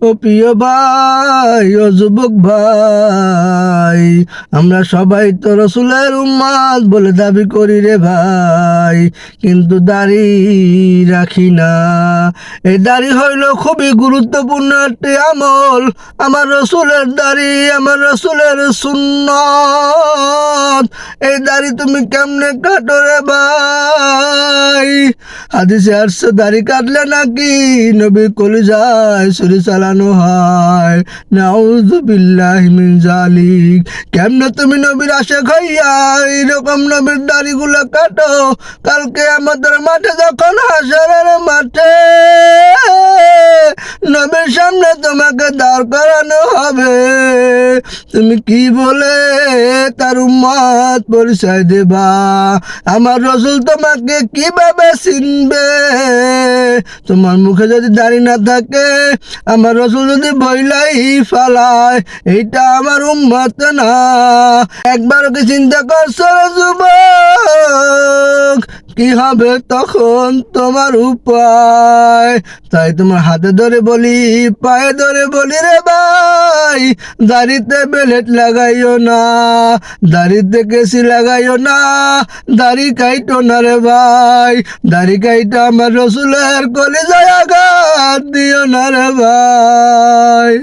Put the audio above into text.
ও প্রিয় ভাই, ও যুবক ভাই, আমরা সবাই তো রসুলের উম্মাদ বলে দাবি করি রে ভাই, কিন্তু দাড়ি রাখি না। এই দাড়ি হইল খুবই গুরুত্বপূর্ণ একটি আমল। আমার রসুলের দাড়ি, আমার রসুলের সুন্নত এই দাড়ি তুমি কেমনে কাটো রে ভাই? হাদিসে আসছে, দাড়ি কাটলে নাকি নবী কলি যায় চালানো হয়। মিন জালিক কেমনে তুমি নবীর আশে খাইয়া এরকম নবীর দাড়িগুলো কাটো? কালকে আমাদের মাঠে যখন হাসরের মাঠে নবীর সামনে তোমাকে দাঁড় করানো হবে তুমি কি বলে তার উম্মত পরিচয় দেবা? আমার রসুল তোমাকে কীভাবে চিনবে? তোমার মুখে যদি দাড়ি না থাকে, আমার রসুল যদি বইলাই ফালায়, এইটা আমার উম্মত না। একবারও কি চিন্তা করছ রে যুবক? কি হবে তখন তোমার উপায়? তাই তোমার হাতে ধরে বলি, পায়ে ধরে বলি রে ভাই। দাড়িতে বেলেট লাগাইও না, দাড়িতে কেসি লাগাইও না, দাড়ি কাইটো না রে ভাই, দাড়ি কাইটা আমার রসুলের কলে যায় আঘাত দিও না রে ভাই।